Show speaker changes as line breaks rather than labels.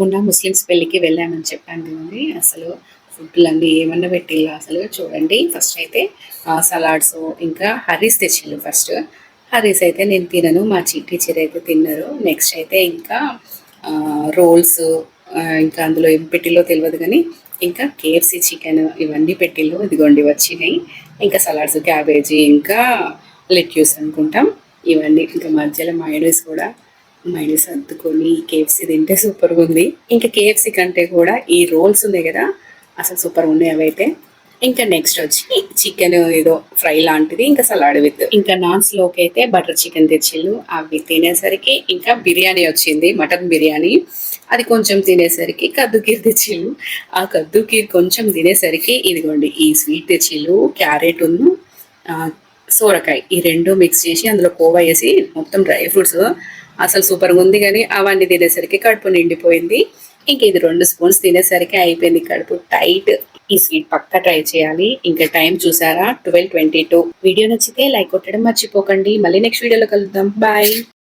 మొన్న ముస్లిమ్స్ పెళ్ళికి వెళ్ళామని చెప్పాను కదండి. అసలు ఫుడ్లు అన్నీ ఏమన్నా పెట్టిల్లా అసలు చూడండి. ఫస్ట్ అయితే సలాడ్స్ ఇంకా హరీస్ తెచ్చిళ్ళు ఫస్ట్ హరీస్ అయితే నేను తినను మా టీచర్ అయితే తిన్నారు. నెక్స్ట్ అయితే ఇంకా రోల్స్ ఇంకా అందులో ఏం పెట్టిల్లో తెలియదు కానీ ఇంకా కేఎఫ్సి చికెన్ ఇవన్నీ పెట్టిల్లు ఇదిగోండి వచ్చినాయి. ఇంకా సలాడ్స్ క్యాబేజీ ఇంకా లెట్యూస్ అనుకుంటాం. ఇవన్నీ ఇంకా మధ్యలో మైనస్ కూడా మైండ్ అద్దుకొని కేఎఫ్సి తింటే సూపర్గా ఉంది. ఇంకా కేఎఫ్సీ కంటే కూడా ఈ రోల్స్ ఉన్నాయి కదా అసలు సూపర్ ఉన్నాయి అవైతే. ఇంకా నెక్స్ట్ వచ్చి చికెన్ ఏదో ఫ్రై లాంటిది ఇంకా సలాడ్ విత్ ఇంకా నాన్స్లోకి అయితే బటర్ చికెన్ తెచ్చిళ్ళు అవి తినేసరికి ఇంకా బిర్యానీ వచ్చింది మటన్ బిర్యానీ. అది కొంచెం తినేసరికి కద్దు కీర్ తెచ్చిళ్ళు. ఆ కద్దు కీర్ కొంచెం తినేసరికి ఇదిగోండి ఈ స్వీట్ తెచ్చిళ్ళు క్యారెట్ ఉన్ను సోరకాయ. ఈ రెండు మిక్స్ చేసి అందులో కోవా వేసి మొత్తం డ్రై ఫ్రూట్స్ అసలు సూపర్గా ఉంది కానీ అవన్నీ తినేసరికి కడుపు నిండిపోయింది. ఇంక ఇది రెండు స్పూన్స్ తినేసరికి అయిపోయింది కడుపు టైట్ ఈ స్వీట్ పక్క ట్రై చేయాలి. ఇంకా టైం చూసారా? ట్వెల్వ్ ట్వంటీ టూ వీడియో నచ్చితే లైక్ కొట్టడం మర్చిపోకండి. మళ్ళీ నెక్స్ట్ వీడియోలో కలుద్దాం. బాయ్